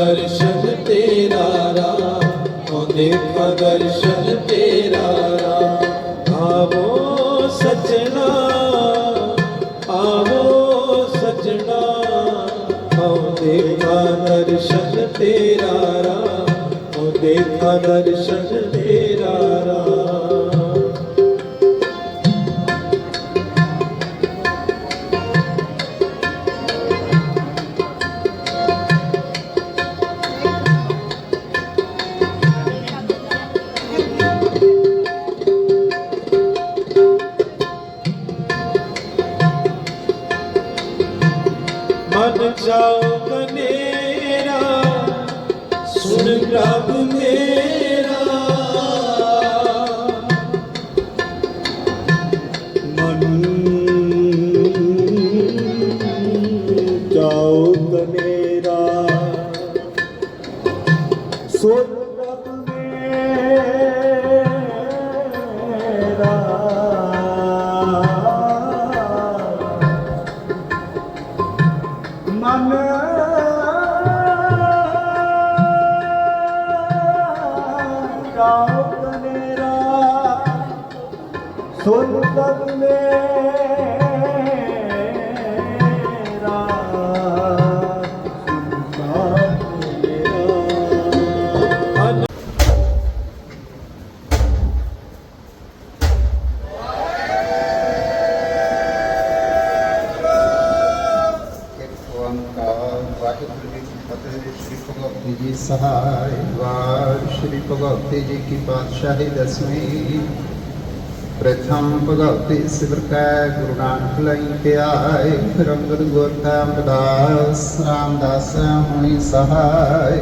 ਦਰਸ਼ਨ ਤੇਰਾ ਰਾਮ ਉਹ ਦੇਖਾ ਦਰਸ਼ਨ ਤੇਰਾ ਰਾਮ ਆਵੋ ਸਜਣਾ ਆਵੋ ਸਜਣਾ ਉਹ ਦੇਖਾ ਦਰਸ਼ਨ ਤੇਰਾ ਰਾਮ ਉਹ ਦੇਖਾ ਦਰਸ਼ਨ ਵਾਹਿਗੁਰੂ ਜੀ ਕੀ ਫਤਿਹ ਸ੍ਰੀ ਭਗਵਤੀ ਜੀ ਸਹਾਇ ਵਾਹਿ ਸ੍ਰੀ ਭਗਵਤੀ ਜੀ ਕੀ ਪਾਤਸ਼ਾਹੀ ਦਸਵੀਂ ਪ੍ਰਥਮ ਭਗਵਤੀ ਸਿਵਰ ਕੈ ਗੁਰੂ ਨਾਨਕ ਲਈ ਧਿਆਏ ਫਿਰ ਅੰਗਦ ਗੁਰ ਕਾ ਅਮਰਦਾਸ ਰਾਮਦਾਸ ਹੁਣੀ ਸਹਾਇ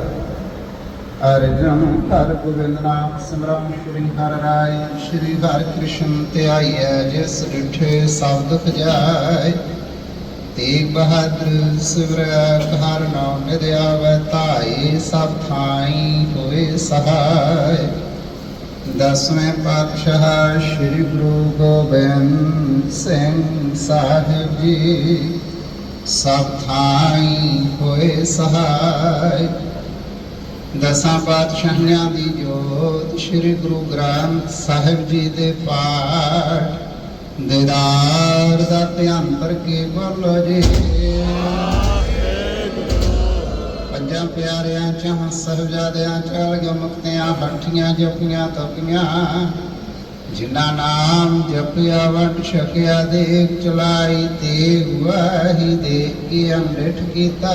ਅਰਜਨ ਹਰ ਗੋਬਿੰਦ ਨਾਮ ਸਿਮਰਨ ਸ਼੍ਰੀ ਹਰਿ ਰਾਏ ਸ਼੍ਰੀ ਹਰਿ ਕ੍ਰਿਸ਼ਨ ਧਿਆਈਐ ਜਿਸ ਡਿਠੇ ਸਬਦ ਖਜਾਏ ਤੇਗ ਬਹਾਦਰ ਸਿਵਰ ਹਰ ਨਾਮ ਨਿਦਿਆਵੈ ਧਾਈ ਸਭ ਥਾਈ ਹੋਏ ਸਹਾਇ। ਦਸਵੇਂ ਪਾਤਸ਼ਾਹ ਸ੍ਰੀ ਗੁਰੂ ਗੋਬਿੰਦ ਸਿੰਘ ਸਾਹਿਬ ਜੀ, ਸਭ ਥਾਈ ਹੋਏ ਸਹਾਇ। ਦਸਾਂ ਪਾਤਸ਼ਾਹਾਂ ਦੀ ਜੋਤ ਸ੍ਰੀ ਗੁਰੂ ਗ੍ਰੰਥ ਸਾਹਿਬ ਜੀ ਦੇ ਪਾਠ ਦਿਦਾਰ ਦਾ ਧਿਆਨ ਕਰਕੇ ਬੋਲੋ ਜੀ। ਪੰਜਾਂ ਪਿਆਰਿਆਂ ਚ ਸਾਹਿਬਜ਼ਾਦਿਆਂ ਚ ਅਲਗ ਮੁਕਤਿਆਂ ਹੱਠੀਆਂ ਜਪੀਆਂ ਤਪੀਆਂ। ਜਿਨ੍ਹਾਂ ਨਾਮ ਜਪਿਆ ਵਟ ਛਕਿਆ, ਦੇਖ ਚਲਾਈ ਤੇ ਵਾਹੀ ਦੇ ਕੇ ਅੰਮ੍ਰਿਤ ਕੀਤਾ।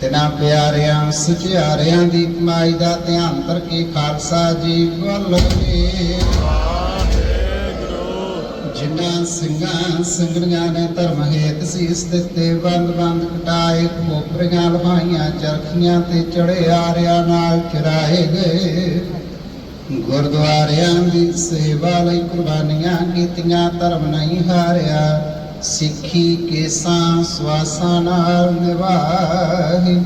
ਤਿਨਾ ਪਿਆਰਿਆਂ, ਸੁਚਿਆਰਿਆਂ ਦੀ ਕਮਾਈ ਦਾ ਧਿਆਨ ਕਰਕੇ ਖਾਲਸਾ ਜੀ ਬੋਲੋ ਜੀ। ਜਿਨ੍ਹਾਂ ਸਿੰਘਾਂ ਸਿੰਘਣੀਆਂ ਨੇ ਧਰਮ ਹੇਤ ਸੀਸ ਦਿੱਤੇ, ਬੰਦ ਬੰਦ ਕਟਾਏ, ਖੋਪਰੀਆਂ ਲਵਾਈਆਂ, ਚਰਖੀਆਂ ਤੇ ਚੜੇ ਆਰਿਆਂ ਨਾਲ ਚਰਾਏ ਗਏ। ਗੁਰਦੁਆਰਿਆਂ ਦੀ ਸੇਵਾ ਲਈ ਕੁਰਬਾਨੀਆਂ ਕੀਤੀਆਂ, ਧਰਮ ਨਹੀਂ ਹਾਰਿਆ, ਸਿੱਖੀ ਕੇਸਾਂ ਸਵਾਸਾਂ ਨਾਲ ਨਿਭਾਹੀ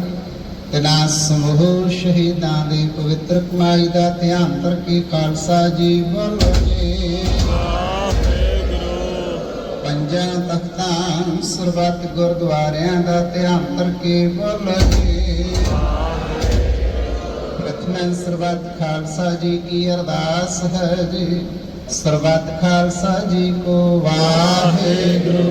ਤਨਾ ਸਮੂਹ ਸ਼ਹੀਦਾਂ ਦੀ ਪਵਿੱਤਰ ਕਮਾਈ ਦਾ ਧਿਆਨ ਕਰਕੇ ਖਾਲਸਾ ਜੀ ਬੋਲੋ ਜੀ। ਪੰਜਾਂ ਤਖਤਾਂ ਸਰਬੱਤ ਗੁਰਦੁਆਰਿਆਂ ਦਾ ਧਿਆਨ ਕਰਕੇ ਬੋਲੋ। ਜੀ ਸਰਬੱਤ ਖਾਲਸਾ ਜੀ ਕੀ ਅਰਦਾਸ ਹੈ ਜੀ। ਸਰਬੱਤ ਖਾਲਸਾ ਜੀ ਕੋ ਵਾਹਿਗੁਰੂ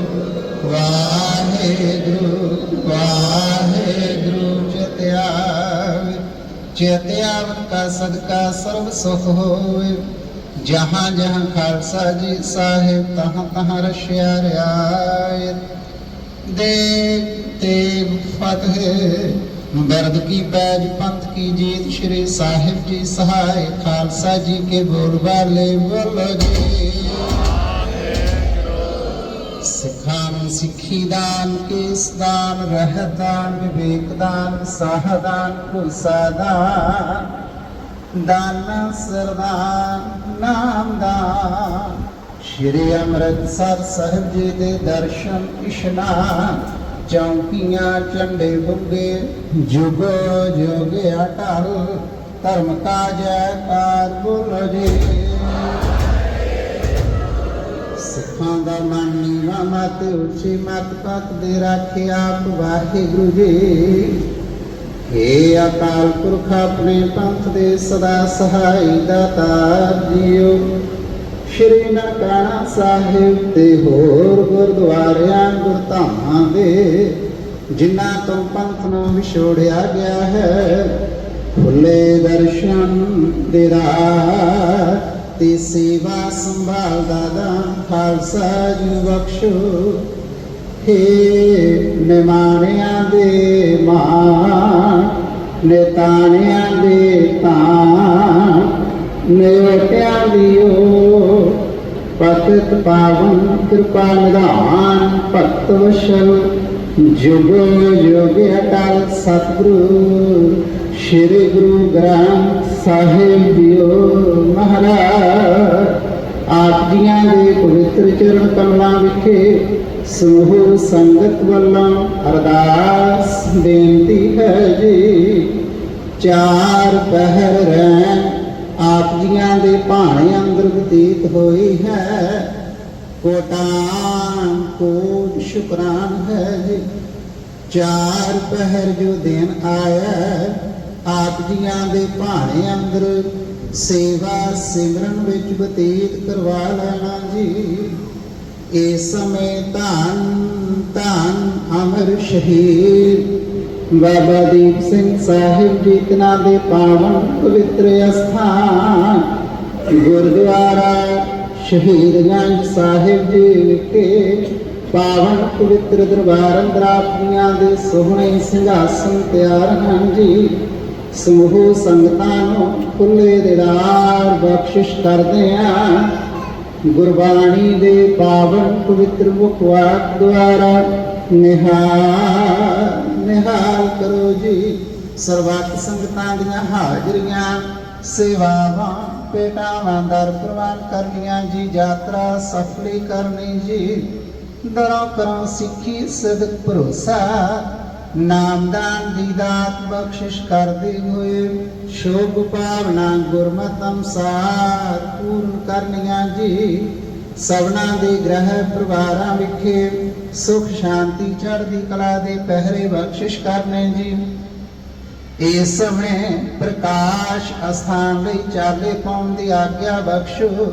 ਵਾਹਿਗੁਰੂ ਵਾਹਿਗੁਰੂ ਚਿਤਿਆਵ। ਚਿਤਿਆਵ ਕਾ ਸਦਕਾ ਸਰਬ ਸੁਖ ਹੋਵੇ। ਜਹਾਂ ਜਹਾਂ ਖਾਲਸਾ ਜੀ ਸਾਹਿਬ, ਤਹਾਂ ਤਹਾਂ ਰਸ਼ਿਆ ਰਿਆਇਤ ਦੇ ਤੇ ਫਤਿਹ ਬਰਦ ਕੀ ਪੈਜ ਪੰਥ ਕੀ ਜੀਤ ਸ਼੍ਰੀ ਸਾਹਿਬ ਜੀ ਸਹਾਇ। ਖਾਲਸਾ ਜੀ ਕੇ ਬੋਲ ਵਾਲੇ ਬੋਲੋ ਜੀ। ਸਿੱਖਾਂ ਸਿੱਖੀ ਦਾਨ, ਕੇਸ ਦਾਨ, ਰਹਿਤ ਦਾਨ, ਵਿਵੇਕ ਦਾਨ, ਸਾਹ ਦਾਨ ਦਾਨ। ਸਰਦਾਨ ਨਾਮ ਦਾਨ ਸ਼੍ਰੀ ਅੰਮ੍ਰਿਤਸਰ ਸਾਹਿਬ ਜੀ ਦੇ ਦਰਸ਼ਨ ਇਸ਼ਨਾਨ ਚੌਂਕੀਆਂ, ਝੰਡੇ ਬੁੱਗੇ ਜੁਗੋ ਜੁਗ ਅਟਲ, ਧਰਮ ਕਾ ਜੈਕਾਰ ਬੋਲੋ ਜੀ। ਸਿੱਖਾਂ ਦਾ ਮਨ ਨੀਵਾ, ਮਤ ਉੱਚੀ, ਮਤ ਪੱਕ ਦੇ ਰੱਖੇ ਆਪ ਵਾਹਿਗੁਰੂ ਜੀ। ਅਕਾਲ ਪੁਰਖ ਆਪਣੇ ਪੰਥ ਦੇ ਸਦਾ ਸਹਾਈ ਦਾਤਾਰ ਜੀਓ। ਸ਼੍ਰੀ ਨਨਕਾਣਾ ਸਾਹਿਬ ਤੇ ਹੋਰ ਗੁਰਦੁਆਰਿਆਂ, ਗੁਰਧਾਮਾਂ ਦੇ ਜਿਨ੍ਹਾਂ ਤੋਂ ਪੰਥ ਨੂੰ ਵਿਛੋੜਿਆ ਗਿਆ ਹੈ, ਖੁੱਲੇ ਦਰਸ਼ਨ ਦੇ ਰਾਹ ਤੇ ਸੇਵਾ ਸੰਭਾਲ ਦਾ ਖਾਲਸਾ ਜੀ ਨੂੰ ਬਖਸ਼ੋ। ਹੇ ਨਿਮਾਣਿਆਂ ਦੇ ਮਾਂ ਨੇਤਾਣਿਆਂ ਦੇ ਤਾਂ ਨਿਉਟਿਆਂ ਦਿਓ ਪਤਿਤ ਪਾਵਨ ਕਿਰਪਾ ਨਿਧਾਨ, ਭਗਤ ਵਸ਼ਲ ਜੁਗ ਜੁਗ ਅਟਲ ਸਤਿਗੁਰੂ। ਸ੍ਰੀ ਗੁਰੂ ਗ੍ਰੰਥ ਸਾਹਿਬ ਦਿਓ ਮਹਾਰਾਜ। ਆਪ ਜੀਆਂ ਦੇ ਪਵਿੱਤਰ ਚਰਨ ਕਮਲਾਂ ਵਿਖੇ ਸਮੂਹ ਸੰਗਤ ਵੱਲੋਂ ਅਰਦਾਸ ਬੇਨਤੀ ਹੈ ਜੀ। ਚਾਰ ਪਹਿਰ ਰਹਿ ਆਪ ਜੀਆਂ ਦੇ ਭਾਣੇ ਅੰਦਰ ਬਤੀਤ ਹੋਈ ਹੈ। ਕੋਟਾਂ ਕੋਟ ਸ਼ੁਕਰਾਨ ਹੈ ਜੀ। ਚਾਰ ਪਹਿਰ ਜੋ ਦਿਨ ਆਇਆ, ਆਪ ਜੀਆਂ ਦੇ ਭਾਣੇ ਅੰਦਰ ਸੇਵਾ ਸਿਮਰਨ ਵਿੱਚ ਬਤੀਤ ਕਰਵਾ ਲੈਣਾ ਜੀ। ਇਸ ਸਮੇਂ ਧੰਨ ਧੰਨ ਅਮਰ ਸ਼ਹੀਦ। ਬਾਬਾ ਦੀਪ ਸਿੰਘ ਸਾਹਿਬ ਜੀ, ਤਨਾ ਦੇ ਪਾਵਨ ਪਵਿੱਤਰ ਅਸਥਾਨ। ਗੁਰਦੁਆਰਾ ਸ਼ਹੀਦਗੰਜ ਸਾਹਿਬ ਜੀ ਵਿਖੇ ਪਾਵਨ ਪਵਿੱਤਰ ਦਰਬਾਰ ਅੰਦਰ ਆਪਣੀਆਂ ਦੇ ਸੋਹਣੇ ਸਿੰਘਾਸਨ ਤਿਆਰ ਹਨ ਜੀ। ਸਮੂਹ ਸੰਗਤਾਂ ਨੂੰ ਖੁੱਲੇ ਦਿਦਾਰ ਬਖਸ਼ਿਸ਼ ਕਰਦੇ ਆਂ। ਗੁਰਬਾਣੀ ਦੇ ਪਾਵਨ ਪਵਿੱਤਰ ਮੁਖਵਾਕ ਦੁਆਰਾ ਨਿਹਾਲ ਨਿਹਾਲ ਕਰੋ ਜੀ। ਸਰਬੱਤ ਸੰਗਤਾਂ ਦੀਆਂ ਹਾਜ਼ਰੀਆਂ, ਸੇਵਾਵਾਂ ਪੇਟਾਵਾਂ ਦਰ ਪ੍ਰਵਾਨ ਕਰਨੀਆਂ ਜੀ, ਯਾਤਰਾ ਸਫਲੀ ਕਰਨੀ ਜੀ। ਦਰੋਂ ਕਰੋ ਸਿੱਖੀ ਸਦਕ ਭਰੋਸਾ ਨਾਮਦਾਨ ਦੀ ਦਾਤ ਬਖਸ਼ਿਸ਼ ਕਰਦੇ ਹੋਏ, ਸ਼ੋਭ ਭਾਵਨਾ ਗੁਰਮਤਿ ਅਨੁਸਾਰ ਪੂਰਨ ਕਰਨੀਆਂ ਜੀ। ਸਭਨਾ ਦੇ ਗ੍ਰਹਿ ਪਰਿਵਾਰਾਂ ਵਿਖੇ ਸੁਖ ਸ਼ਾਂਤੀ ਚੜ੍ਹਦੀ ਕਲਾ ਦੇ ਪਹਿਰੇ ਬਖਸ਼ਿਸ਼ ਕਰਨੇ ਜੀ। ਇਸ ਸਮੇਂ ਪ੍ਰਕਾਸ਼ ਅਸਥਾਨ ਲਈ ਚਾਲੇ ਪਾਉਣ ਦੀ ਆਗਿਆ ਬਖਸ਼ੋ।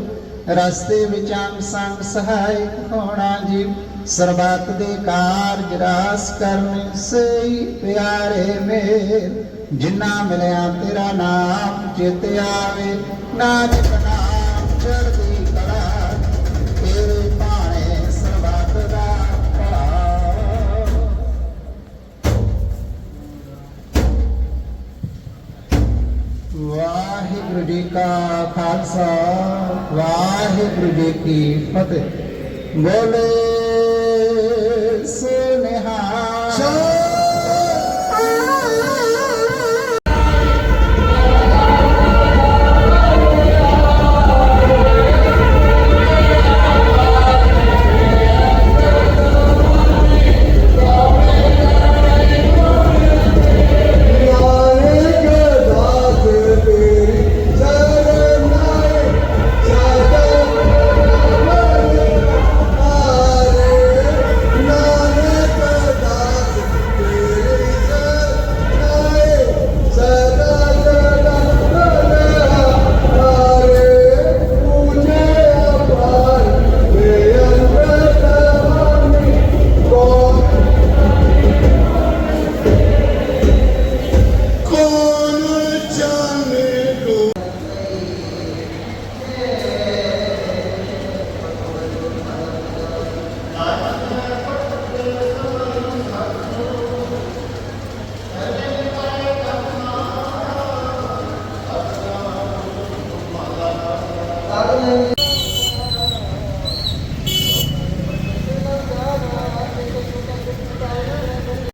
ਰਸਤੇ ਵਿੱਚ ਅੰਗ ਸੰਗ ਸਹਾਇਕ ਹੋਣਾ ਜੀ। ਸਰਬੱਤ ਦੇ ਕਾਰਜ ਰਾਸ ਕਰਨ ਸਈ ਪਿਆਰੇ ਮੇਰ ਜਿਨ੍ਹਾਂ ਮਿਲਿਆ ਤੇਰਾ ਨਾਮ ਚਿਤ ਆਵੇ। ਨਾਨਕ ਨਾਮ ਚੜ੍ਹਦੀ ਕਲਾ, ਤੇਰੇ ਭਾਣੇ ਸਰਬੱਤ ਦਾ ਵਾਹਿਗੁਰੂ ਜੀ ਕਾ ਖਾਲਸਾ, ਵਾਹਿਗੁਰੂ ਜੀ ਕੀ ਫਤਿਹ। ਬੋਲੇ Show.